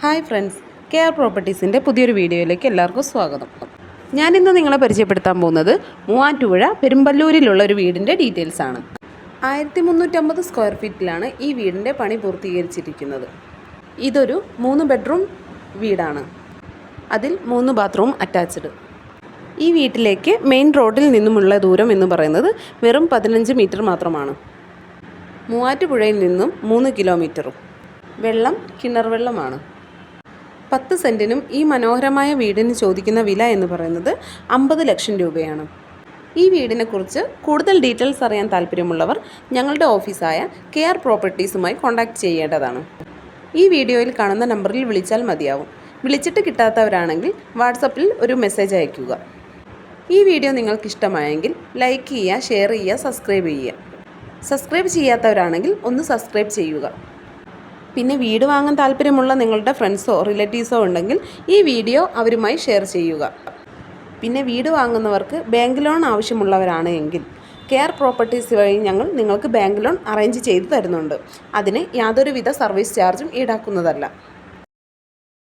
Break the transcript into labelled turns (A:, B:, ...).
A: Hi friends K R പ്രോപ്പർട്ടീസിന്റെ പുതിയൊരു വീഡിയോയിലേക്ക് എല്ലാവർക്കും സ്വാഗതം. ഞാനിന്ന് നിങ്ങളെ പരിചയപ്പെടുത്താൻ പോകുന്നത് മൂവാറ്റുപുഴ പെരുമ്പല്ലൂരിലുള്ള ഒരു വീടിന്റെ ഡീറ്റെയിൽസ് ആണ്. ആയിരത്തി മുന്നൂറ്റമ്പത് സ്ക്വയർ ഫീറ്റിലാണ് ഈ വീടിന്റെ പണി പൂർത്തീകരിച്ചിരിക്കുന്നത്. ഇതൊരു മൂന്ന് ബെഡ്റൂം വീടാണ്. അതിൽ മൂന്ന് ബാത്റൂം അറ്റാച്ച്ഡ്. ഈ വീട്ടിലേക്ക് മെയിൻ റോഡിൽ നിന്നുമുള്ള ദൂരം എന്ന് പറയുന്നത് വെറും പതിനഞ്ച് മീറ്റർ മാത്രമാണ്. മൂവാറ്റുപുഴയിൽ നിന്നും മൂന്ന് കിലോമീറ്ററും. വെള്ളം കിണർ വെള്ളമാണ്. പത്ത് സെന്റിനും ഈ മനോഹരമായ വീടിന് ചോദിക്കുന്ന വില എന്ന് പറയുന്നത് അമ്പത് ലക്ഷം രൂപയാണ്. ഈ വീടിനെക്കുറിച്ച് കൂടുതൽ ഡീറ്റെയിൽസ് അറിയാൻ താല്പര്യമുള്ളവർ ഞങ്ങളുടെ ഓഫീസായ കെ ആർ പ്രോപ്പർട്ടീസുമായി കോൺടാക്റ്റ് ചെയ്യേണ്ടതാണ്. ഈ വീഡിയോയിൽ കാണുന്ന നമ്പറിൽ വിളിച്ചാൽ മതിയാവും. വിളിച്ചിട്ട് കിട്ടാത്തവരാണെങ്കിൽ വാട്സപ്പിൽ ഒരു മെസ്സേജ് അയയ്ക്കുക. ഈ വീഡിയോ നിങ്ങൾക്ക് ഇഷ്ടമായെങ്കിൽ ലൈക്ക് ചെയ്യുക ഷെയർ ചെയ്യുക സബ്സ്ക്രൈബ് ചെയ്യുക. സബ്സ്ക്രൈബ് ചെയ്യാത്തവരാണെങ്കിൽ ഒന്ന് സബ്സ്ക്രൈബ് ചെയ്യുക. പിന്നെ വീട് വാങ്ങാൻ താല്പര്യമുള്ള നിങ്ങളുടെ ഫ്രണ്ട്സോ റിലേറ്റീവ്സോ ഉണ്ടെങ്കിൽ ഈ വീഡിയോ അവരുമായി ഷെയർ ചെയ്യുക. പിന്നെ വീട് വാങ്ങുന്നവർക്ക് ബാങ്ക് ലോൺ ആവശ്യമുള്ളവരാണ് എങ്കിൽ കെയർ പ്രോപ്പർട്ടീസ് വഴി ഞങ്ങൾ നിങ്ങൾക്ക് ബാങ്ക് ലോൺ അറേഞ്ച് ചെയ്ത് തരുന്നുണ്ട്. അതിന് യാതൊരുവിധ സർവീസ് ചാർജും ഈടാക്കുന്നതല്ല.